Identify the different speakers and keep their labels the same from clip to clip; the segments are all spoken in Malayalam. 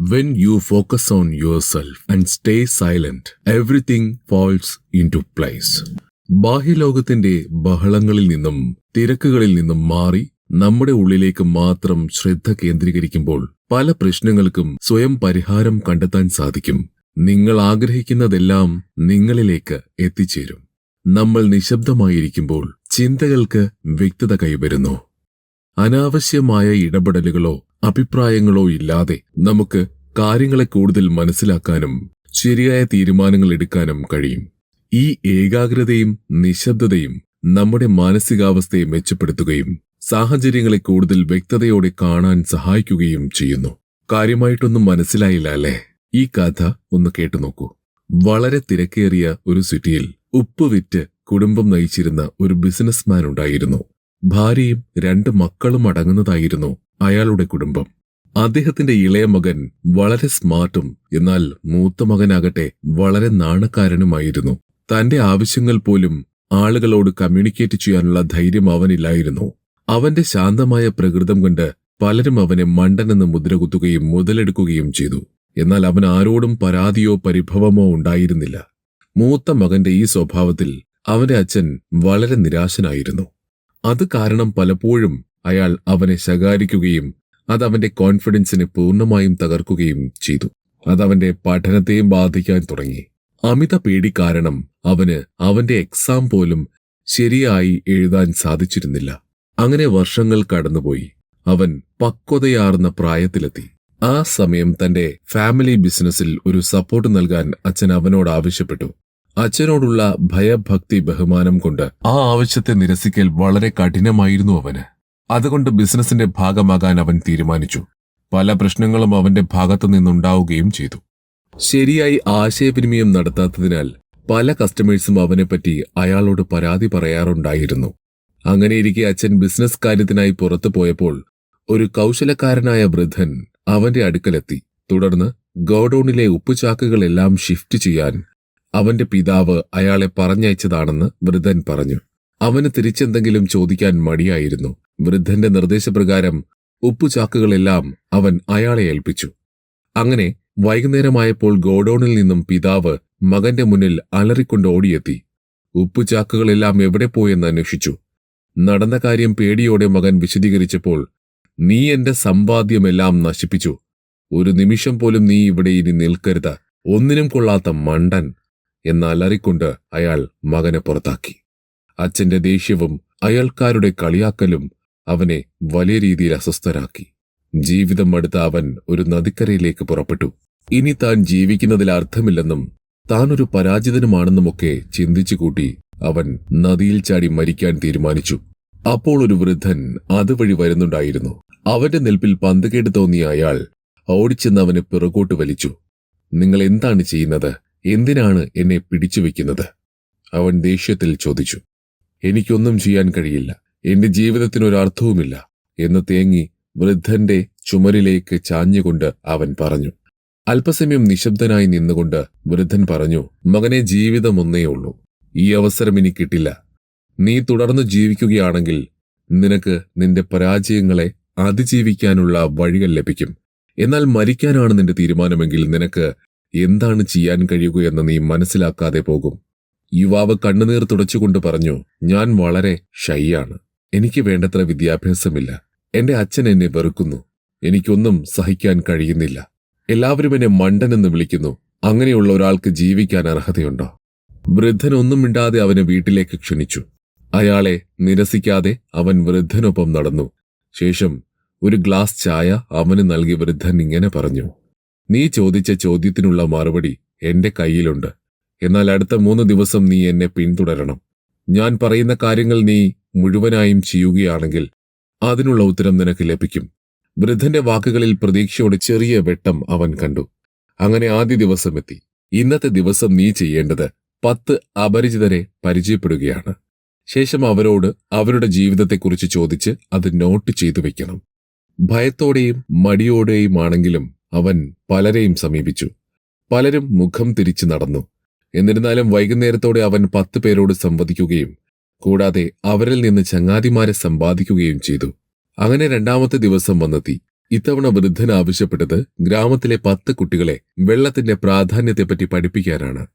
Speaker 1: When you focus on yourself and stay silent, everything falls into place. ബാഹ്യലോകത്തിന്റെ ബഹളങ്ങളിൽ നിന്നും തിരക്കുകളിൽ നിന്നും മാറി നമ്മുടെ ഉള്ളിലേക്ക് മാത്രം ശ്രദ്ധ കേന്ദ്രീകരിക്കുമ്പോൾ പല പ്രശ്നങ്ങൾക്കും സ്വയം പരിഹാരം കണ്ടെത്താൻ സാധിക്കും. നിങ്ങൾ ആഗ്രഹിക്കുന്നതെല്ലാം നിങ്ങളിലേക്ക് എത്തിച്ചേരും. നമ്മൾ നിശബ്ദമായിരിക്കുമ്പോൾ ചിന്തകൾക്ക് വ്യക്തത കൈവരുന്നു. അനാവശ്യമായ ഇടപെടലുകളോ അഭിപ്രായങ്ങളോ ഇല്ലാതെ നമുക്ക് കാര്യങ്ങളെ കൂടുതൽ മനസ്സിലാക്കാനും ശരിയായ തീരുമാനങ്ങൾ എടുക്കാനും കഴിയും. ഈ ഏകാഗ്രതയും നിശബ്ദതയും നമ്മുടെ മാനസികാവസ്ഥയെ മെച്ചപ്പെടുത്തുകയും സാഹചര്യങ്ങളെ കൂടുതൽ വ്യക്തതയോടെ കാണാൻ സഹായിക്കുകയും ചെയ്യുന്നു. കാര്യമായിട്ടൊന്നും മനസ്സിലായില്ല അല്ലേ? ഈ കഥ ഒന്ന് കേട്ടു നോക്കൂ. വളരെ തിരക്കേറിയ ഒരു സിറ്റിയിൽ ഉപ്പ് വിറ്റ് കുടുംബം നയിച്ചിരുന്ന ഒരു ബിസിനസ്മാൻ ഉണ്ടായിരുന്നു. ഭാര്യയും രണ്ട് മക്കളും അടങ്ങുന്നതായിരുന്നു അയാളുടെ കുടുംബം. അദ്ദേഹത്തിന്റെ ഇളയ മകൻ വളരെ സ്മാർട്ടും എന്നാൽ മൂത്ത മകനാകട്ടെ വളരെ നാണക്കാരനുമായിരുന്നു. തന്റെ ആവശ്യങ്ങൾ പോലും ആളുകളോട് കമ്മ്യൂണിക്കേറ്റ് ചെയ്യാനുള്ള ധൈര്യം അവനില്ലായിരുന്നു. അവന്റെ ശാന്തമായ പ്രകൃതം കൊണ്ട് പലരും അവനെ മണ്ടനെന്ന് മുദ്രകുത്തുകയും മുതലെടുക്കുകയും ചെയ്തു. എന്നാൽ അവൻ ആരോടും പരാതിയോ പരിഭവമോ ഉണ്ടായിരുന്നില്ല. മൂത്ത മകന്റെ ഈ സ്വഭാവത്തിൽ അവന്റെ അച്ഛൻ വളരെ നിരാശനായിരുന്നു. അത് കാരണം പലപ്പോഴും അയാൾ അവനെ ശകാരിക്കുകയും അത് അവന്റെ കോൺഫിഡൻസിനെ പൂർണമായും തകർക്കുകയും ചെയ്തു. അത് അവന്റെ പഠനത്തെയും ബാധിക്കാൻ തുടങ്ങി. അമിത പേടി കാരണം അവന് അവന്റെ എക്സാം പോലും ശരിയായി എഴുതാൻ സാധിച്ചിരുന്നില്ല. അങ്ങനെ വർഷങ്ങൾ കടന്നുപോയി. അവൻ പക്വതയാർന്ന പ്രായത്തിലെത്തി. ആ സമയം തന്റെ ഫാമിലി ബിസിനസ്സിൽ ഒരു സപ്പോർട്ട് നൽകാൻ അച്ഛൻ അവനോട് ആവശ്യപ്പെട്ടു. അച്ഛനോടുള്ള ഭയഭക്തി ബഹുമാനം കൊണ്ട് ആ ആവശ്യത്തെ നിരസിക്കൽ വളരെ കഠിനമായിരുന്നു അവന്. അതുകൊണ്ട് ബിസിനസിന്റെ ഭാഗമാകാൻ അവൻ തീരുമാനിച്ചു. പല പ്രശ്നങ്ങളും അവന്റെ ഭാഗത്തു നിന്നുണ്ടാവുകയും ചെയ്തു. ശരിയായി ആശയവിനിമയം നടത്താത്തതിനാൽ പല കസ്റ്റമേഴ്സും അവനെപ്പറ്റി അയാളോട് പരാതി പറയാറുണ്ടായിരുന്നു. അങ്ങനെയിരിക്കെ അച്ഛൻ ബിസിനസ് കാര്യത്തിനായി പുറത്തു പോയപ്പോൾ ഒരു കൗശലക്കാരനായ വൃദ്ധൻ അവന്റെ അടുക്കലെത്തി. തുടർന്ന് ഗോഡൌണിലെ ഉപ്പുചാക്കുകളെല്ലാം ഷിഫ്റ്റ് ചെയ്യാൻ അവന്റെ പിതാവ് അയാളെ പറഞ്ഞയച്ചതാണെന്ന് വൃദ്ധൻ പറഞ്ഞു. അവന് തിരിച്ചെന്തെങ്കിലും ചോദിക്കാൻ മടിയായിരുന്നു. വൃദ്ധന്റെ നിർദ്ദേശപ്രകാരം ഉപ്പുചാക്കുകളെല്ലാം അവൻ അയാളെ ഏൽപ്പിച്ചു. അങ്ങനെ വൈകുന്നേരമായപ്പോൾ ഗോഡൌണിൽ നിന്നും പിതാവ് മകന്റെ മുന്നിൽ അലറിക്കൊണ്ട് ഓടിയെത്തി. ഉപ്പുചാക്കുകളെല്ലാം എവിടെ പോയെന്ന് അന്വേഷിച്ചു. നടന്ന കാര്യം പേടിയോടെ മകൻ വിശദീകരിച്ചപ്പോൾ നീ എന്റെ സമ്പാദ്യമെല്ലാം നശിപ്പിച്ചു. ഒരു നിമിഷം പോലും നീ ഇവിടെ ഇനി നിൽക്കരുത്. ഒന്നിനും കൊള്ളാത്ത മണ്ടൻ. എന്ന് അലറിക്കൊണ്ട് അയാൾ മകനെ പുറത്താക്കി. അച്ഛന്റെ ദേഷ്യവും അയാൾക്കാരുടെ കളിയാക്കലും അവനെ വലിയ രീതിയിൽ അസ്വസ്ഥരാക്കി. ജീവിതം അടുത്ത അവൻ ഒരു നദിക്കരയിലേക്ക് പുറപ്പെട്ടു. ഇനി താൻ ജീവിക്കുന്നതിൽ അർത്ഥമില്ലെന്നും താനൊരു പരാജിതനുമാണെന്നുമൊക്കെ ചിന്തിച്ചു കൂട്ടി അവൻ നദിയിൽ ചാടി മരിക്കാൻ തീരുമാനിച്ചു. അപ്പോൾ ഒരു വൃദ്ധൻ അതുവഴി വരുന്നുണ്ടായിരുന്നു. അവന്റെ നിൽപ്പിൽ പന്തുകേട് തോന്നിയ അയാൾ ഓടിച്ചെന്ന് അവനെ പിറകോട്ട് വലിച്ചു. നിങ്ങൾ എന്താണ് ചെയ്യുന്നത്? എന്തിനാണ് എന്നെ പിടിച്ചു വെക്കുന്നത്? അവൻ ദേഷ്യത്തിൽ ചോദിച്ചു. എനിക്കൊന്നും ചെയ്യാൻ കഴിയില്ല. എന്റെ ജീവിതത്തിനൊരർത്ഥവുമില്ല എന്ന് തേങ്ങി വൃദ്ധന്റെ ചുമരിലേക്ക് ചാഞ്ഞുകൊണ്ട് അവൻ പറഞ്ഞു. അല്പസമയം നിശബ്ദനായി നിന്നുകൊണ്ട് വൃദ്ധൻ പറഞ്ഞു മകനെ ജീവിതമൊന്നേ ഉള്ളൂ. ഈ അവസരം ഇനി കിട്ടില്ല. നീ തുടർന്ന് ജീവിക്കുകയാണെങ്കിൽ നിനക്ക് നിന്റെ പരാജയങ്ങളെ അതിജീവിക്കാനുള്ള വഴികൾ ലഭിക്കും. എന്നാൽ മരിക്കാനാണ് നിന്റെ തീരുമാനമെങ്കിൽ നിനക്ക് എന്താണ് ചെയ്യാൻ കഴിയുക കഴിയുകയെന്ന് നീ മനസ്സിലാക്കാതെ പോകും. യുവാവ് കണ്ണുനീർ തുടച്ചുകൊണ്ട് പറഞ്ഞു ഞാൻ വളരെ ഷൈയാണ്. എനിക്ക് വേണ്ടത്ര വിദ്യാഭ്യാസമില്ല. എന്റെ അച്ഛൻ എന്നെ വെറുക്കുന്നു. എനിക്കൊന്നും സഹിക്കാൻ കഴിയുന്നില്ല. എല്ലാവരും എന്നെ മണ്ടനെന്ന് വിളിക്കുന്നു. അങ്ങനെയുള്ള ഒരാൾക്ക് ജീവിക്കാൻ അർഹതയുണ്ടോ? വൃദ്ധൻ ഒന്നും മിണ്ടാതെ അവനെ വീട്ടിലേക്ക് ക്ഷണിച്ചു. അയാളെ നിരസിക്കാതെ അവൻ വൃദ്ധനൊപ്പം നടന്നു. ശേഷം ഒരു ഗ്ലാസ് ചായ അവന് നൽകി വൃദ്ധൻ ഇങ്ങനെ പറഞ്ഞു നീ ചോദിച്ച ചോദ്യത്തിനുള്ള മറുപടി എന്റെ കയ്യിലുണ്ട്. എന്നാൽ അടുത്ത മൂന്ന് ദിവസം നീ എന്നെ പിന്തുടരണം. ഞാൻ പറയുന്ന കാര്യങ്ങൾ നീ മുഴുവനായും ചെയ്യുകയാണെങ്കിൽ അതിനുള്ള ഉത്തരം നിനക്ക് ലഭിക്കും. വൃദ്ധന്റെ വാക്കുകളിൽ പ്രതീക്ഷയോടെ ചെറിയ വെട്ടം അവൻ കണ്ടു. അങ്ങനെ ആദ്യ ദിവസം എത്തി. ഇന്നത്തെ ദിവസം നീ ചെയ്യേണ്ടത് പത്ത് അപരിചിതരെ പരിചയപ്പെടുകയാണ്. ശേഷം അവരോട് അവരുടെ ജീവിതത്തെക്കുറിച്ച് ചോദിച്ച് അത് നോട്ട് ചെയ്തു വെക്കണം ഭയത്തോടെയും മടിയോടെയുമാണെങ്കിലും അവൻ പലരെയും സമീപിച്ചു. പലരും മുഖം തിരിച്ചു നടന്നു. എന്നിരുന്നാലും വൈകുന്നേരത്തോടെ അവൻ പത്ത് പേരോട് സംവദിക്കുകയും കൂടാതെ അവരിൽ നിന്ന് ചങ്ങാതിമാരെ സമ്പാദിക്കുകയും ചെയ്തു. അങ്ങനെ രണ്ടാമത്തെ ദിവസം വന്നെത്തി. ഇത്തവണ വൃദ്ധൻ ആവശ്യപ്പെട്ടത് ഗ്രാമത്തിലെ പത്ത് കുട്ടികളെ വെള്ളത്തിന്റെ പ്രാധാന്യത്തെപ്പറ്റി പഠിപ്പിക്കാനാണ്.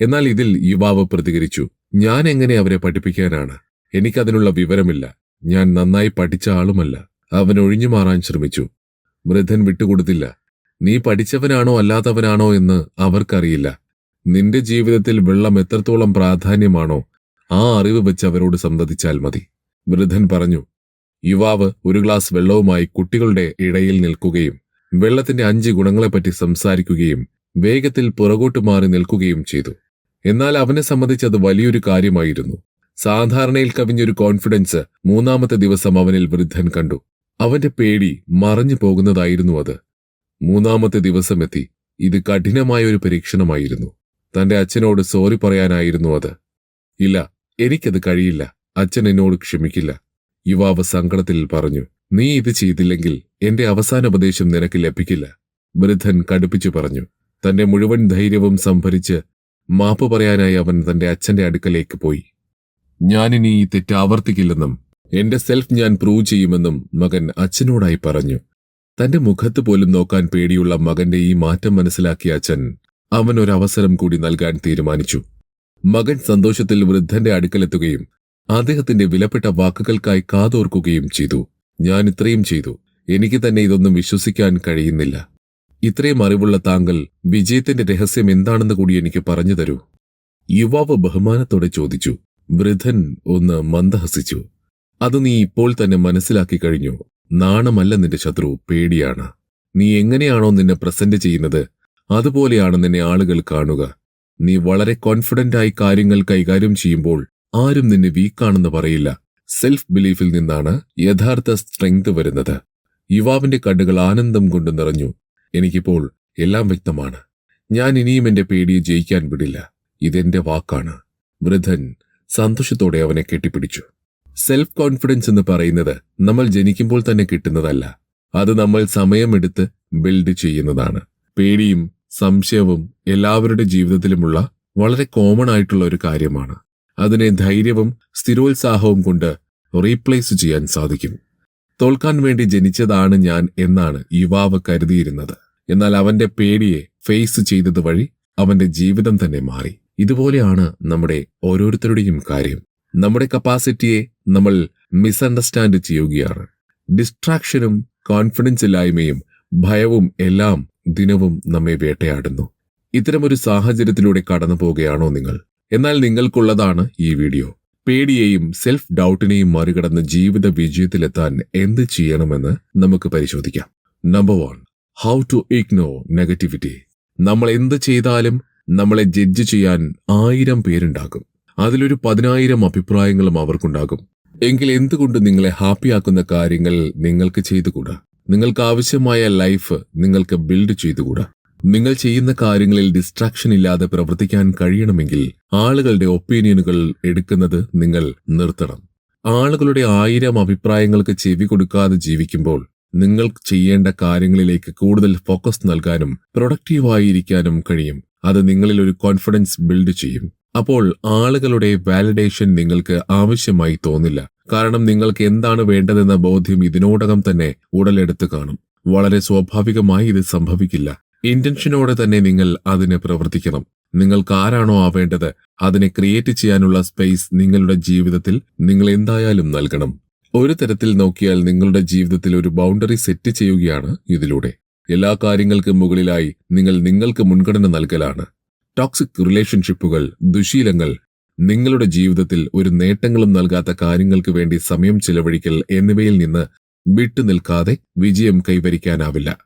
Speaker 1: എന്നാൽ ഇതിൽ യുവാവ് പ്രതികരിച്ചു ഞാൻ എങ്ങനെ അവരെ പഠിപ്പിക്കാനാണ്? എനിക്കതിനുള്ള വിവരമില്ല. ഞാൻ നന്നായി പഠിച്ച ആളുമല്ല. അവൻ ഒഴിഞ്ഞു മാറാൻ ശ്രമിച്ചു. വൃദ്ധൻ വിട്ടുകൊടുത്തില്ല. നീ പഠിച്ചവനാണോ അല്ലാത്തവനാണോ എന്ന് അവർക്കറിയില്ല. നിന്റെ ജീവിതത്തിൽ വെള്ളം എത്രത്തോളം പ്രാധാന്യമാണോ ആ അറിവ് വെച്ച് അവരോട് സംവദിച്ചാൽ മതി. വൃദ്ധൻ പറഞ്ഞു യുവാവ് ഒരു ഗ്ലാസ് വെള്ളവുമായി കുട്ടികളുടെ ഇടയിൽ നിൽക്കുകയും വെള്ളത്തിന്റെ അഞ്ച് ഗുണങ്ങളെപ്പറ്റി സംസാരിക്കുകയും വേഗത്തിൽ പുറകോട്ട് മാറി നിൽക്കുകയും ചെയ്തു. എന്നാൽ അവനെ സംബന്ധിച്ച് അത് വലിയൊരു കാര്യമായിരുന്നു. സാധാരണയിൽ കവിഞ്ഞൊരു കോൺഫിഡൻസ് മൂന്നാമത്തെ ദിവസം അവനിൽ വൃദ്ധൻ കണ്ടു. അവന്റെ പേടി മറഞ്ഞു പോകുന്നതായിരുന്നു അത്. മൂന്നാമത്തെ ദിവസമെത്തി. ഇത് കഠിനമായ ഒരു പരീക്ഷണമായിരുന്നു. തന്റെ അച്ഛനോട് സോറി പറയാനായിരുന്നു അത്. ഇല്ല എനിക്കത് കഴിയില്ല. അച്ഛൻ എന്നോട് ക്ഷമിക്കില്ല. യുവാവ് സങ്കടത്തിൽ പറഞ്ഞു നീ ഇത് ചെയ്തില്ലെങ്കിൽ എന്റെ അവസാന ഉപദേശം നിനക്ക് ലഭിക്കില്ല. വൃദ്ധൻ കടുപ്പിച്ചു പറഞ്ഞു തന്റെ മുഴുവൻ ധൈര്യവും സംഭരിച്ച് മാപ്പ് പറയാനായി അവൻ തന്റെ അച്ഛന്റെ അടുക്കലേക്ക് പോയി. ഞാനിനി ഈ തെറ്റ് ആവർത്തിക്കില്ലെന്നും എന്റെ സെൽഫ് ഞാൻ പ്രൂവ് ചെയ്യുമെന്നും മകൻ അച്ഛനോടായി പറഞ്ഞു. തന്റെ മുഖത്ത് പോലും നോക്കാൻ പേടിയുള്ള മകന്റെ ഈ മാറ്റം മനസ്സിലാക്കിയ അച്ഛൻ അവൻ കൂടി നൽകാൻ തീരുമാനിച്ചു. മകൻ സന്തോഷത്തിൽ വൃദ്ധന്റെ അടുക്കലെത്തുകയും അദ്ദേഹത്തിന്റെ വിലപ്പെട്ട വാക്കുകൾക്കായി കാതോർക്കുകയും ചെയ്തു. ഞാൻ ഇത്രയും ചെയ്തു. എനിക്ക് തന്നെ ഇതൊന്നും വിശ്വസിക്കാൻ കഴിയുന്നില്ല. ഇത്രയും അറിവുള്ള താങ്കൾ വിജയത്തിന്റെ രഹസ്യം എന്താണെന്ന് കൂടി എനിക്ക് പറഞ്ഞു തരൂ. യുവാവ് ബഹുമാനത്തോടെ ചോദിച്ചു. വൃദ്ധൻ ഒന്ന് മന്ദഹസിച്ചു. അത് നീ ഇപ്പോൾ തന്നെ മനസ്സിലാക്കി കഴിഞ്ഞു. നാണമല്ല നിന്റെ ശത്രു പേടിയാണ്. നീ എങ്ങനെയാണോ നിന്നെ പ്രസന്റ് ചെയ്യുന്നത് അതുപോലെയാണ് നിന്നെ ആളുകൾ കാണുക. നീ വളരെ കോൺഫിഡന്റ് ആയി കാര്യങ്ങൾ കൈകാര്യം ചെയ്യുമ്പോൾ ആരും നിന്നെ വീക്കാണെന്ന് പറയില്ല. സെൽഫ് ബിലീഫിൽ നിന്നാണ് യഥാർത്ഥ സ്ട്രെങ്ത് വരുന്നത്. യുവാവിന്റെ കണ്ണുകൾ ആനന്ദം കൊണ്ട് നിറഞ്ഞു. എനിക്കിപ്പോൾ എല്ലാം വ്യക്തമാണ്. ഞാൻ ഇനിയും എന്റെ പേടിയെ ജയിക്കാൻ വിടില്ല. ഇതെന്റെ വാക്കാണ്. വൃദ്ധൻ സന്തോഷത്തോടെ അവനെ കെട്ടിപ്പിടിച്ചു. സെൽഫ് കോൺഫിഡൻസ് എന്ന് പറയുന്നത് നമ്മൾ ജനിക്കുമ്പോൾ തന്നെ കിട്ടുന്നതല്ല. അത് നമ്മൾ സമയമെടുത്ത് ബിൽഡ് ചെയ്യുന്നതാണ്. പേടിയും സംശയവും എല്ലാവരുടെ ജീവിതത്തിലുമുള്ള വളരെ കോമൺ ആയിട്ടുള്ള ഒരു കാര്യമാണ്. അതിനെ ധൈര്യവും സ്ഥിരോത്സാഹവും കൊണ്ട് റീപ്ലേസ് ചെയ്യാൻ സാധിക്കും. തോൽക്കാൻ വേണ്ടി ജനിച്ചതാണ് ഞാൻ എന്നാണ് യുവാവ് കരുതിയിരുന്നത്. എന്നാൽ അവന്റെ പേടിയെ ഫേസ് ചെയ്തത് വഴി അവന്റെ ജീവിതം തന്നെ മാറി. ഇതുപോലെയാണ് നമ്മുടെ ഓരോരുത്തരുടെയും കാര്യം. നമ്മുടെ കപ്പാസിറ്റിയെ നമ്മൾ മിസ്അണ്ടർസ്റ്റാൻഡ് ചെയ്യുകയാണ്. ഡിസ്ട്രാക്ഷനും കോൺഫിഡൻസ് ഇല്ലായ്മയും ഭയവും എല്ലാം ദിനവും നമ്മെ വേട്ടയാടുന്നു. ഇത്തരമൊരു സാഹചര്യത്തിലൂടെ കടന്നു പോവുകയാണോ നിങ്ങൾ? എന്നാൽ നിങ്ങൾക്കുള്ളതാണ് ഈ വീഡിയോ. പേടിയെയും സെൽഫ് ഡൗട്ടിനെയും മറികടന്ന് ജീവിത വിജയത്തിലെത്താൻ എന്ത് ചെയ്യണമെന്ന് നമുക്ക് പരിശോധിക്കാം. Number one how to ignore negativity നമ്മൾ എന്ത് ചെയ്താലും നമ്മളെ ജഡ്ജ് ചെയ്യാൻ ആയിരം പേരുണ്ടാകും. അതിലൊരു പതിനായിരം അഭിപ്രായങ്ങളും അവർക്കുണ്ടാകും. എങ്കിൽ എന്തുകൊണ്ട് നിങ്ങളെ ഹാപ്പിയാക്കുന്ന കാര്യങ്ങൾ നിങ്ങൾക്ക് ചെയ്തുകൂടാ? നിങ്ങൾക്ക് ആവശ്യമായ ലൈഫ് നിങ്ങൾക്ക് ബിൽഡ് ചെയ്തുകൂടാ? നിങ്ങൾ ചെയ്യുന്ന കാര്യങ്ങളിൽ ഡിസ്ട്രാക്ഷൻ ഇല്ലാതെ പ്രവർത്തിക്കാൻ കഴിയണമെങ്കിൽ ആളുകളുടെ ഒപ്പീനിയനുകൾ എടുക്കുന്നത് നിങ്ങൾ നിർത്തണം. ആളുകളുടെ ആയിരം അഭിപ്രായങ്ങൾക്ക് ചെവി കൊടുക്കാതെ ജീവിക്കുമ്പോൾ നിങ്ങൾ ചെയ്യേണ്ട കാര്യങ്ങളിലേക്ക് കൂടുതൽ ഫോക്കസ് നൽകാനും പ്രൊഡക്റ്റീവായിരിക്കാനും കഴിയും. അത് നിങ്ങളിൽ ഒരു കോൺഫിഡൻസ് ബിൽഡ് ചെയ്യും. അപ്പോൾ ആളുകളുടെ വാലിഡേഷൻ നിങ്ങൾക്ക് ആവശ്യമായി തോന്നില്ല. കാരണം നിങ്ങൾക്ക് എന്താണ് വേണ്ടതെന്ന ബോധ്യം ഇതിനോടകം തന്നെ ഉടലെടുത്ത് കാണും. വളരെ സ്വാഭാവികമായി ഇത് സംഭവിക്കില്ല. ഇന്റൻഷനോടെ തന്നെ നിങ്ങൾ അതിന് പ്രവർത്തിക്കണം. നിങ്ങൾക്ക് ആരാണോ ആവേണ്ടത് അതിനെ ക്രിയേറ്റ് ചെയ്യാനുള്ള സ്പേസ് നിങ്ങളുടെ ജീവിതത്തിൽ നിങ്ങൾ എന്തായാലും നൽകണം. ഒരു തരത്തിൽ നോക്കിയാൽ നിങ്ങളുടെ ജീവിതത്തിൽ ഒരു ബൗണ്ടറി സെറ്റ് ചെയ്യുകയാണ് ഇതിലൂടെ. എല്ലാ കാര്യങ്ങൾക്കും മുകളിലായി നിങ്ങൾ നിങ്ങൾക്ക് മുൻഗണന നൽകലാണ്. ടോക്സിക് റിലേഷൻഷിപ്പുകൾ ദുശീലങ്ങൾ നിങ്ങളുടെ ജീവിതത്തിൽ ഒരു നേട്ടങ്ങളും നൽകാത്ത കാര്യങ്ങൾക്ക് വേണ്ടി സമയം ചിലവഴിക്കൽ എന്നിവയിൽ നിന്ന് വിട്ടുനിൽക്കാതെ വിജയം കൈവരിക്കാനാവില്ല.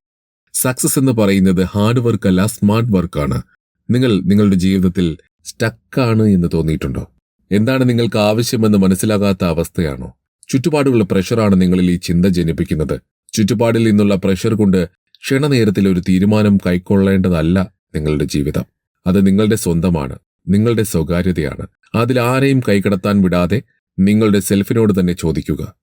Speaker 1: സക്സസ് എന്ന് പറയുന്നത് ഹാർഡ് വർക്ക് അല്ല സ്മാർട്ട് വർക്കാണ് നിങ്ങൾ നിങ്ങളുടെ ജീവിതത്തിൽ സ്റ്റക്കാണ് എന്ന് തോന്നിയിട്ടുണ്ടോ? എന്താണ് നിങ്ങൾക്ക് ആവശ്യമെന്ന് മനസ്സിലാകാത്ത അവസ്ഥയാണോ? ചുറ്റുപാടുകളുടെ പ്രഷറാണ് നിങ്ങളിൽ ഈ ചിന്ത ജനിപ്പിക്കുന്നത്. ചുറ്റുപാടിൽ നിന്നുള്ള പ്രഷർ കൊണ്ട് ക്ഷണനേരത്തിൽ ഒരു തീരുമാനം കൈക്കൊള്ളേണ്ടതല്ല നിങ്ങളുടെ ജീവിതം. അത് നിങ്ങളുടെ സ്വന്തമാണ് നിങ്ങളുടെ സ്വകാര്യതയാണ്. അതിൽ ആരെയും കൈകടത്താൻ വിടാതെ നിങ്ങളുടെ സെൽഫിനോട് തന്നെ ചോദിക്കുക.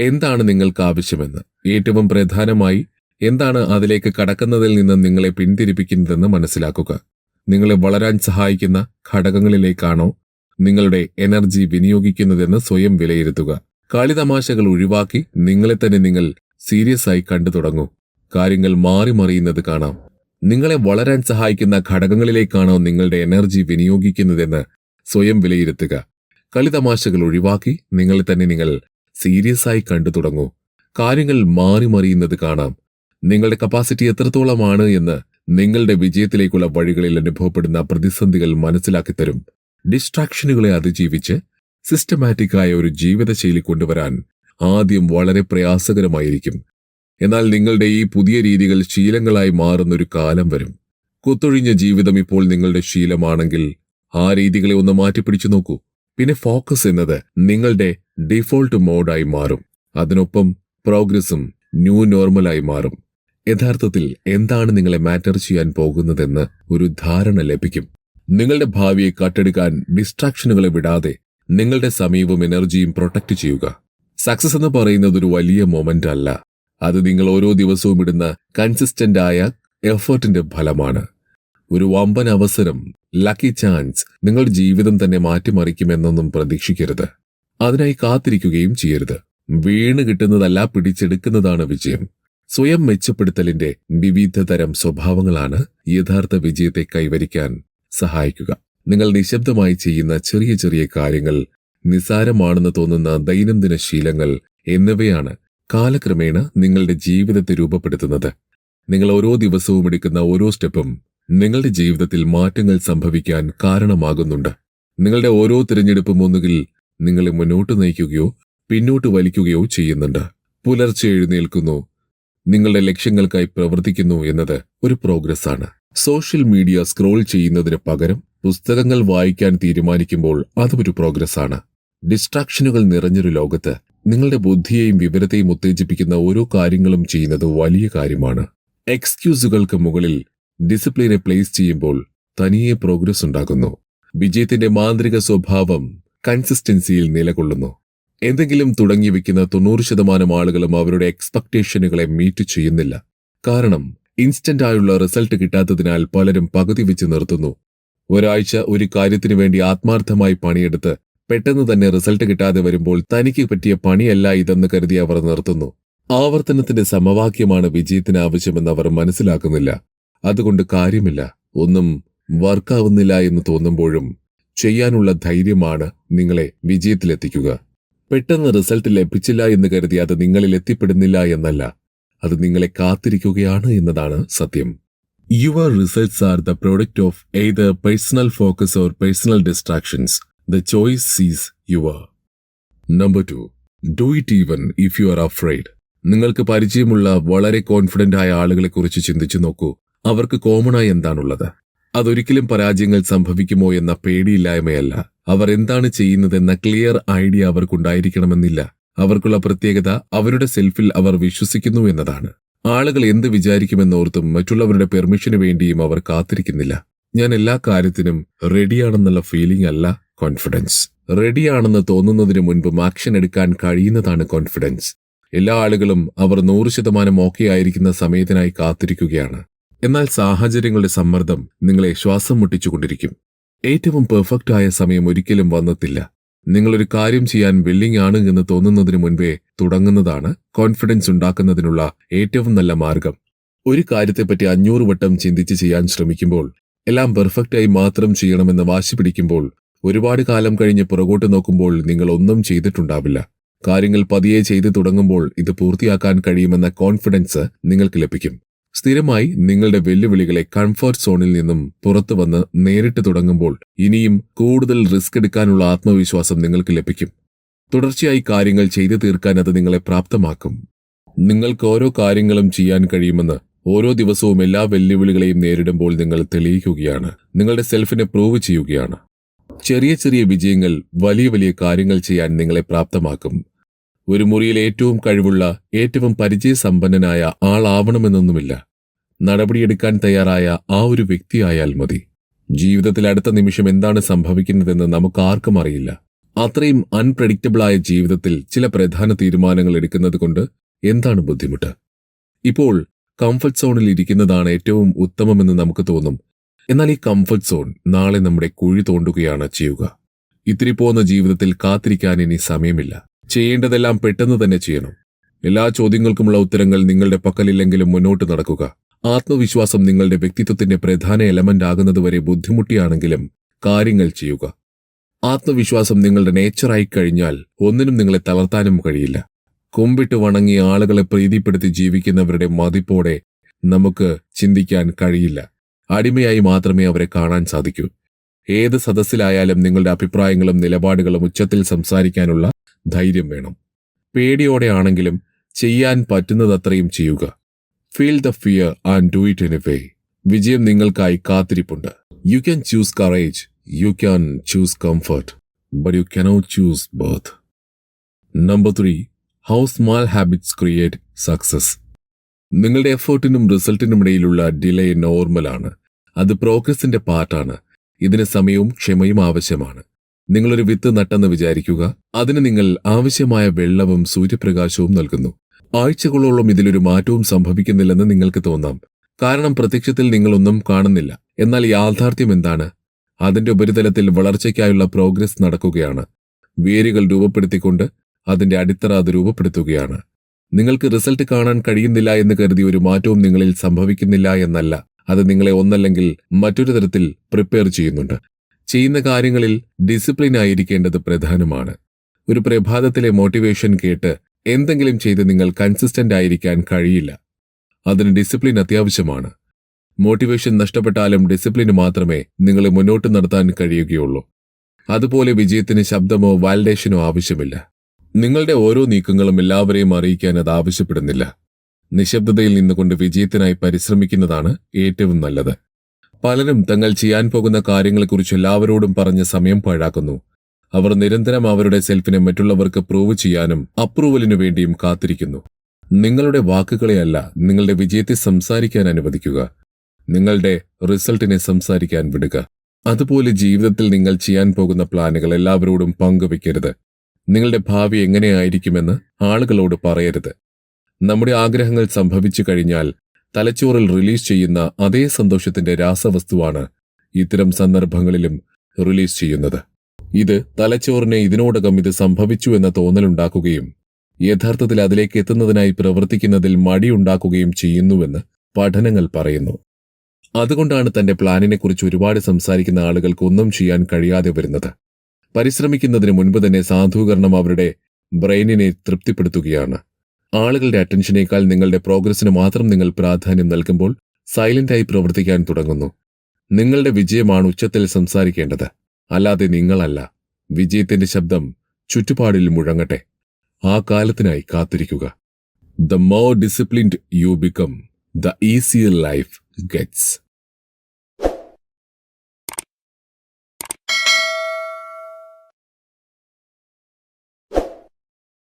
Speaker 1: എന്താണ് നിങ്ങൾക്ക് ആവശ്യമെന്ന്? ഏറ്റവും പ്രധാനമായി എന്താണ് അതിലേക്ക് കടക്കുന്നതിൽ നിന്ന് നിങ്ങളെ പിന്തിരിപ്പിക്കുന്നതെന്ന് മനസ്സിലാക്കുക. നിങ്ങളെ വളരാൻ സഹായിക്കുന്ന ഘടകങ്ങളിലേക്കാണോ നിങ്ങളുടെ എനർജി വിനിയോഗിക്കുന്നതെന്ന് സ്വയം വിലയിരുത്തുക. കളിതമാശകൾ ഒഴിവാക്കി നിങ്ങളെ തന്നെ നിങ്ങൾ സീരിയസ് ആയി കണ്ടു തുടങ്ങൂ കാര്യങ്ങൾ മാറി മറിയുന്നത് കാണാം. നിങ്ങളെ വളരാൻ സഹായിക്കുന്ന ഘടകങ്ങളിലേക്കാണോ നിങ്ങളുടെ എനർജി വിനിയോഗിക്കുന്നതെന്ന് സ്വയം വിലയിരുത്തുക. കളിതമാശകൾ ഒഴിവാക്കി നിങ്ങളെ തന്നെ നിങ്ങൾ സീരിയസ് ആയി കണ്ടു തുടങ്ങൂ. കാര്യങ്ങൾ മാറി മറിയുന്നത് കാണാം. നിങ്ങളുടെ കപ്പാസിറ്റി എത്രത്തോളമാണ് എന്ന് നിങ്ങളുടെ വിജയത്തിലേക്കുള്ള വഴികളിൽ അനുഭവപ്പെടുന്ന പ്രതിസന്ധികൾ മനസ്സിലാക്കി തരും. ഡിസ്ട്രാക്ഷനുകളെ അതിജീവിച്ച് സിസ്റ്റമാറ്റിക്കായ ഒരു ജീവിതശൈലി കൊണ്ടുവരാൻ ആദ്യം വളരെ പ്രയാസകരമായിരിക്കും. എന്നാൽ നിങ്ങളുടെ ഈ പുതിയ രീതികൾ ശീലങ്ങളായി മാറുന്നൊരു കാലം വരും. കുത്തൊഴിഞ്ഞ ജീവിതം ഇപ്പോൾ നിങ്ങളുടെ ശീലമാണെങ്കിൽ ആ രീതികളെ ഒന്ന് മാറ്റിപ്പിടിച്ചു നോക്കൂ. പിന്നെ ഫോക്കസ് എന്നത് നിങ്ങളുടെ ഡിഫോൾട്ട് മോഡായി മാറും. അതിനൊപ്പം പ്രോഗ്രസും ന്യൂ നോർമലായി മാറും. യഥാർത്ഥത്തിൽ എന്താണ് നിങ്ങളെ മാറ്റർ ചെയ്യാൻ പോകുന്നതെന്ന് ഒരു ധാരണ ലഭിക്കും. നിങ്ങളുടെ ഭാവിയെ കട്ടെടുക്കാൻ ഡിസ്ട്രാക്ഷനുകളെ വിടാതെ നിങ്ങളുടെ സമീപം എനർജിയും പ്രൊട്ടക്ട് ചെയ്യുക. സക്സസ് എന്ന് പറയുന്നത് ഒരു വലിയ മൊമെന്റ് അല്ല. അത് നിങ്ങൾ ഓരോ ദിവസവും ഇടുന്ന കൺസിസ്റ്റന്റ് ആയ എഫേർട്ടിന്റെ ഫലമാണ്. ഒരു വമ്പൻ അവസരം ലക്കി ചാൻസ് നിങ്ങളുടെ ജീവിതം തന്നെ മാറ്റിമറിക്കുമെന്നൊന്നും പ്രതീക്ഷിക്കരുത്. അതിനായി കാത്തിരിക്കുകയും ചെയ്യരുത്. വീണ് കിട്ടുന്നതല്ല പിടിച്ചെടുക്കുന്നതാണ് വിജയം. സ്വയം മെച്ചപ്പെടുത്തലിന്റെ വിവിധ തരം സ്വഭാവങ്ങളാണ് യഥാർത്ഥ വിജയത്തെ കൈവരിക്കാൻ സഹായിക്കുക. നിങ്ങൾ നിശബ്ദമായി ചെയ്യുന്ന ചെറിയ ചെറിയ കാര്യങ്ങൾ നിസാരമാണെന്ന് തോന്നുന്ന ദൈനംദിന ശീലങ്ങൾ എന്നിവയാണ് കാലക്രമേണ നിങ്ങളുടെ ജീവിതത്തെ രൂപപ്പെടുത്തുന്നത്. നിങ്ങൾ ഓരോ ദിവസവും എടുക്കുന്ന ഓരോ സ്റ്റെപ്പും നിങ്ങളുടെ ജീവിതത്തിൽ മാറ്റങ്ങൾ സംഭവിക്കാൻ കാരണമാകുന്നുണ്ട്. നിങ്ങളുടെ ഓരോ തിരഞ്ഞെടുപ്പും ഒന്നുകിൽ നിങ്ങളെ മുന്നോട്ട് നയിക്കുകയോ പിന്നോട്ട് വലിക്കുകയോ ചെയ്യുന്നുണ്ട്. പുലർച്ചെ എഴുന്നേൽക്കുന്നു. നിങ്ങളുടെ ലക്ഷ്യങ്ങൾക്കായി പ്രവർത്തിക്കുന്നു എന്നത് ഒരു പ്രോഗ്രസ് ആണ് സോഷ്യൽ മീഡിയ സ്ക്രോൾ ചെയ്യുന്നതിന് പകരം പുസ്തകങ്ങൾ വായിക്കാൻ തീരുമാനിക്കുമ്പോൾ അതും ഒരു പ്രോഗ്രസ് ആണ് ഡിസ്ട്രാക്ഷനുകൾ നിറഞ്ഞൊരു ലോകത്ത് നിങ്ങളുടെ ബുദ്ധിയെയും വിവരത്തെയും ഉത്തേജിപ്പിക്കുന്ന ഓരോ കാര്യങ്ങളും ചെയ്യുന്നത് വലിയ കാര്യമാണ്. എക്സ്ക്യൂസുകൾക്ക് മുകളിൽ ഡിസിപ്ലിനെ പ്ലേസ് ചെയ്യുമ്പോൾ തനിയെ പ്രോഗ്രസ് ഉണ്ടാകുന്നു വിജയത്തിന്റെ മാന്ത്രിക സ്വഭാവം കൺസിസ്റ്റൻസിയിൽ നിലകൊള്ളുന്നു. എന്തെങ്കിലും തുടങ്ങി വെക്കുന്ന തൊണ്ണൂറ് ശതമാനം ആളുകളും അവരുടെ എക്സ്പെക്ടേഷനുകളെ മീറ്റ് ചെയ്യുന്നില്ല. കാരണം ഇൻസ്റ്റന്റ് ആയുള്ള റിസൾട്ട് കിട്ടാത്തതിനാൽ പലരും പകുതി വെച്ച് നിർത്തുന്നു. ഒരാഴ്ച ഒരു കാര്യത്തിനു വേണ്ടി ആത്മാർത്ഥമായി പണിയെടുത്ത് പെട്ടെന്ന് തന്നെ റിസൾട്ട് കിട്ടാതെ വരുമ്പോൾ തനിക്ക് പറ്റിയ പണിയല്ല ഇതെന്ന് കരുതി അവർ നിർത്തുന്നു. ആവർത്തനത്തിന്റെ സമവാക്യമാണ് വിജയത്തിന് ആവശ്യമെന്ന് അവർ മനസ്സിലാക്കുന്നില്ല. അതുകൊണ്ട് കാര്യമില്ല. ഒന്നും വർക്കാവുന്നില്ല എന്ന് തോന്നുമ്പോഴും ചെയ്യാനുള്ള ധൈര്യമാണ് നിങ്ങളെ വിജയത്തിലെത്തിക്കുക. പെട്ടെന്ന് റിസൾട്ട് ലഭിച്ചില്ല എന്ന് കരുതി അത് നിങ്ങളിൽ എത്തിപ്പെടുന്നില്ല എന്നല്ല. അത് നിങ്ങളെ കാത്തിരിക്കുകയാണ് എന്നതാണ് സത്യം. Your results are the product of either personal focus or personal distractions. The choice sees your number two do it even if you are afraid നിങ്ങൾക്ക് പരിചയമുള്ള വളരെ കോൺഫിഡന്റ് ആയ ആളുകളെക്കുറിച്ച് ചിന്തിച്ചു നോക്കൂ. അവർക്ക് കോമണായി എന്താണുള്ളത്? അതൊരിക്കലും പരാജയങ്ങൾ സംഭവിക്കുമോ എന്ന പേടിയില്ലായ്മയല്ല. അവർ എന്താണ് ചെയ്യുന്നതെന്ന ക്ലിയർ ഐഡിയ അവർക്കുണ്ടായിരിക്കണമെന്നില്ല. അവർക്കുള്ള പ്രത്യേകത അവരുടെ സെൽഫിൽ അവർ വിശ്വസിക്കുന്നു എന്നതാണ്. ആളുകൾ എന്ത് വിചാരിക്കുമെന്നോർത്തും മറ്റുള്ളവരുടെ പെർമിഷന് വേണ്ടിയും അവർ കാത്തിരിക്കുന്നില്ല. ഞാൻ എല്ലാ കാര്യത്തിനും റെഡിയാണെന്നുള്ള ഫീലിംഗ് അല്ല. കോൺഫിഡൻസ് റെഡിയാണെന്ന് തോന്നുന്നതിന് മുൻപും ആക്ഷൻ എടുക്കാൻ കഴിയുന്നതാണ് കോൺഫിഡൻസ് എല്ലാ ആളുകളും അവർ നൂറ് ശതമാനം ഓക്കെ ആയിരിക്കുന്ന സമയത്തിനായി കാത്തിരിക്കുകയാണ്. എന്നാൽ സാഹചര്യങ്ങളുടെ സമ്മർദ്ദം നിങ്ങളെ ശ്വാസം മുട്ടിച്ചുകൊണ്ടിരിക്കും. ഏറ്റവും പെർഫെക്റ്റ് ആയ സമയം ഒരിക്കലും വന്നെത്തില്ല നിങ്ങളൊരു കാര്യം ചെയ്യാൻ വില്ലിംഗ് ആണ് എന്ന് തോന്നുന്നതിന് മുൻപേ തുടങ്ങുന്നതാണ് കോൺഫിഡൻസ് ഉണ്ടാക്കുന്നതിനുള്ള ഏറ്റവും നല്ല മാർഗം. ഒരു കാര്യത്തെപ്പറ്റി അഞ്ഞൂറ് വട്ടം ചിന്തിച്ച് ചെയ്യാൻ ശ്രമിക്കുമ്പോൾ എല്ലാം പെർഫെക്റ്റായി മാത്രം ചെയ്യണമെന്ന് വാശി പിടിക്കുമ്പോൾ ഒരുപാട് കാലം കഴിഞ്ഞ് പുറകോട്ട് നോക്കുമ്പോൾ നിങ്ങൾ ഒന്നും ചെയ്തിട്ടുണ്ടാവില്ല. കാര്യങ്ങൾ പതിയെ ചെയ്തു തുടങ്ങുമ്പോൾ ഇത് പൂർത്തിയാക്കാൻ കഴിയുമെന്ന കോൺഫിഡൻസ് നിങ്ങൾക്ക് ലഭിക്കും. സ്ഥിരമായി നിങ്ങളുടെ വെല്ലുവിളികളെ കംഫർട്ട് സോണിൽ നിന്നും പുറത്തു വന്ന് നേരിട്ട് തുടങ്ങുമ്പോൾ ഇനിയും കൂടുതൽ റിസ്ക് എടുക്കാനുള്ള ആത്മവിശ്വാസം നിങ്ങൾക്ക് ലഭിക്കും. തുടർച്ചയായി കാര്യങ്ങൾ ചെയ്തു തീർക്കാൻ അത് നിങ്ങളെ പ്രാപ്തമാക്കും. നിങ്ങൾക്ക് ഓരോ കാര്യങ്ങളും ചെയ്യാൻ കഴിയുമെന്ന് ഓരോ ദിവസവും എല്ലാ വെല്ലുവിളികളെയും നേരിടുമ്പോൾ നിങ്ങൾ തെളിയിക്കുകയാണ്. നിങ്ങളുടെ സെൽഫിനെ പ്രൂവ് ചെയ്യുകയാണ്. ചെറിയ ചെറിയ വിജയങ്ങൾ വലിയ വലിയ കാര്യങ്ങൾ ചെയ്യാൻ നിങ്ങളെ പ്രാപ്തമാക്കും. ഒരു മുറിയിൽ ഏറ്റവും കഴിവുള്ള ഏറ്റവും പരിചയസമ്പന്നനായ ആളാവണമെന്നൊന്നുമില്ല. നടപടിയെടുക്കാൻ തയ്യാറായ ആ ഒരു വ്യക്തിയായാൽ മതി. ജീവിതത്തിൽ അടുത്ത നിമിഷം എന്താണ് സംഭവിക്കുന്നതെന്ന് നമുക്ക് ആർക്കും അറിയില്ല. അത്രയും അൺപ്രഡിക്റ്റബിളായ ജീവിതത്തിൽ ചില പ്രധാന തീരുമാനങ്ങൾ എടുക്കുന്നത് കൊണ്ട് എന്താണ് ബുദ്ധിമുട്ട്? ഇപ്പോൾ കംഫർട്ട് സോണിൽ ഇരിക്കുന്നതാണ് ഏറ്റവും ഉത്തമമെന്ന് നമുക്ക് തോന്നും. എന്നാൽ ഈ കംഫർട്ട് സോൺ നാളെ നമ്മുടെ കുഴി തോണ്ടുകയാണ് ചെയ്യുക. ഇത്തിരി പോകുന്ന ജീവിതത്തിൽ കാത്തിരിക്കാൻ ഇനി സമയമില്ല. ചെയ്യേണ്ടതെല്ലാം പെട്ടെന്ന് തന്നെ ചെയ്യണം. എല്ലാ ചോദ്യങ്ങൾക്കുമുള്ള ഉത്തരങ്ങൾ നിങ്ങളുടെ പക്കലില്ലെങ്കിലും മുന്നോട്ട് നടക്കുക. ആത്മവിശ്വാസം നിങ്ങളുടെ വ്യക്തിത്വത്തിന്റെ പ്രധാന എലമെന്റ് ആകുന്നതുവരെ ബുദ്ധിമുട്ടിയാണെങ്കിലും കാര്യങ്ങൾ ചെയ്യുക. ആത്മവിശ്വാസം നിങ്ങളുടെ നേച്ചറായി കഴിഞ്ഞാൽ ഒന്നിനും നിങ്ങളെ തളർത്താനും കഴിയില്ല. കുമ്പിട്ട് വണങ്ങി ആളുകളെ പ്രീതിപ്പെടുത്തി ജീവിക്കുന്നവരുടെ മതിപ്പോടെ നമുക്ക് ചിന്തിക്കാൻ കഴിയില്ല. അടിമയായി മാത്രമേ അവരെ കാണാൻ സാധിക്കൂ. ഏത് സദസ്സിലായാലും നിങ്ങളുടെ അഭിപ്രായങ്ങളും നിലപാടുകളും ഉച്ചത്തിൽ സംസാരിക്കാനുള്ള ധൈര്യം വേണം. പേടിയോടെ ആണെങ്കിലും ചെയ്യാൻ പറ്റുന്നതത്രയും ചെയ്യുക. Feel the fear and do it anyway വിജയം നിങ്ങൾക്കായി കാത്തിരിപ്പുണ്ട്. You can choose courage you can choose comfort but you cannot choose birth number three how small habits create success നിങ്ങളുടെ എഫേർട്ടിനും റിസൾട്ടിനും ഇടയിലുള്ള ഡിലേ നോർമലാണ്. അത് പ്രോഗ്രസിന്റെ പാർട്ടാണ്. ഇതിന് സമയവും ക്ഷമയും ആവശ്യമാണ്. നിങ്ങളൊരു വിത്ത് നട്ടെന്ന് വിചാരിക്കുക. അതിന് നിങ്ങൾ ആവശ്യമായ വെള്ളവും സൂര്യപ്രകാശവും നൽകുന്നു. ആഴ്ചകളോളം ഇതിലൊരു മാറ്റവും സംഭവിക്കുന്നില്ലെന്ന് നിങ്ങൾക്ക് തോന്നാം. കാരണം പ്രത്യക്ഷത്തിൽ നിങ്ങളൊന്നും കാണുന്നില്ല. എന്നാൽ യാഥാർത്ഥ്യം എന്താണ്? അതിന്റെ ഉപരിതലത്തിൽ വളർച്ചയ്ക്കായുള്ള പ്രോഗ്രസ് നടക്കുകയാണ്. വേരുകൾ രൂപപ്പെടുത്തിക്കൊണ്ട് അതിന്റെ അടിത്തറ അത് രൂപപ്പെടുത്തുകയാണ്. നിങ്ങൾക്ക് റിസൾട്ട് കാണാൻ കഴിയുന്നില്ല എന്ന് കരുതി ഒരു മാറ്റവും നിങ്ങളിൽ സംഭവിക്കുന്നില്ല എന്നല്ല. അത് നിങ്ങളെ ഒന്നല്ലെങ്കിൽ മറ്റൊരു തരത്തിൽ പ്രിപ്പയർ ചെയ്യുന്നുണ്ട്. ചെയ്യുന്ന കാര്യങ്ങളിൽ ഡിസിപ്ലിൻ ആയിരിക്കേണ്ടത് പ്രധാനമാണ്. ഒരു പ്രഭാതത്തിലെ മോട്ടിവേഷൻ കേട്ട് എന്തെങ്കിലും ചെയ്ത് നിങ്ങൾ കൺസിസ്റ്റന്റ് ആയിരിക്കാൻ കഴിയില്ല. അതിന് ഡിസിപ്ലിൻ അത്യാവശ്യമാണ്. മോട്ടിവേഷൻ നഷ്ടപ്പെട്ടാലും ഡിസിപ്ലിന് മാത്രമേ നിങ്ങളെ മുന്നോട്ട് നടത്താൻ കഴിയുകയുള്ളൂ. അതുപോലെ വിജയത്തിന് ശബ്ദമോ വാലിഡേഷനോ ആവശ്യമില്ല. നിങ്ങളുടെ ഓരോ നീക്കങ്ങളും എല്ലാവരെയും അറിയിക്കാൻ അത് ആവശ്യപ്പെടുന്നില്ല. നിശബ്ദതയിൽ നിന്നുകൊണ്ട് വിജയത്തിനായി പരിശ്രമിക്കുന്നതാണ് ഏറ്റവും നല്ലത്. പലരും തങ്ങൾ ചെയ്യാൻ പോകുന്ന കാര്യങ്ങളെക്കുറിച്ച് എല്ലാവരോടും പറഞ്ഞ് സമയം പാഴാക്കുന്നു. അവർ നിരന്തരം അവരുടെ സെൽഫിനെ മറ്റുള്ളവർക്ക് പ്രൂവ് ചെയ്യാനും അപ്രൂവലിനു വേണ്ടിയും കാത്തിരിക്കുന്നു. നിങ്ങളുടെ വാക്കുകളെയല്ല നിങ്ങളുടെ വിജയത്തെ സംസാരിക്കാൻ അനുവദിക്കുക. നിങ്ങളുടെ റിസൾട്ടിനെ സംസാരിക്കാൻ വിടുക. അതുപോലെ ജീവിതത്തിൽ നിങ്ങൾ ചെയ്യാൻ പോകുന്ന പ്ലാനുകൾ എല്ലാവരോടും പങ്കുവെക്കരുത് നിങ്ങളുടെ ഭാവി എങ്ങനെയായിരിക്കുമെന്ന് ആളുകളോട് പറയരുത്. നമ്മുടെ ആഗ്രഹങ്ങൾ സംഭവിച്ചു കഴിഞ്ഞാൽ തലച്ചോറിൽ റിലീസ് ചെയ്യുന്ന അതേ സന്തോഷത്തിന്റെ രാസവസ്തുവാണ് ഇത്തരം സന്ദർഭങ്ങളിലും റിലീസ് ചെയ്യുന്നത്. ഇത് തലച്ചോറിനെ ഇതിനോടകം ഇത് സംഭവിച്ചു എന്ന തോന്നലുണ്ടാക്കുകയും യഥാർത്ഥത്തിൽ അതിലേക്ക് എത്തുന്നതിനായി പ്രവർത്തിക്കുന്നതിൽ മടിയുണ്ടാക്കുകയും ചെയ്യുന്നുവെന്ന് പഠനങ്ങൾ പറയുന്നു. അതുകൊണ്ടാണ് തന്റെ പ്ലാനിനെക്കുറിച്ച് ഒരുപാട് സംസാരിക്കുന്ന ആളുകൾക്ക് ഒന്നും ചെയ്യാൻ കഴിയാതെ വരുന്നത്. പരിശ്രമിക്കുന്നതിന് മുൻപ് തന്നെ സാധൂകരണം അവരുടെ ബ്രെയിനിനെ തൃപ്തിപ്പെടുത്തുകയാണ്. ആളുകളുടെ അറ്റൻഷനേക്കാൾ നിങ്ങളുടെ പ്രോഗ്രസിന് മാത്രം നിങ്ങൾ പ്രാധാന്യം നൽകുമ്പോൾ സൈലന്റായി പ്രവർത്തിക്കാൻ തുടങ്ങുന്നു. നിങ്ങളുടെ വിജയമാണ് ഉച്ചത്തിൽ സംസാരിക്കേണ്ടത്. അല്ലാതെ നിങ്ങളല്ല. വിജയത്തിന്റെ ശബ്ദം ചുറ്റുപാടിൽ മുഴങ്ങട്ടെ. ആ കാലത്തിനായി കാത്തിരിക്കുക. The more disciplined you become the easier life gets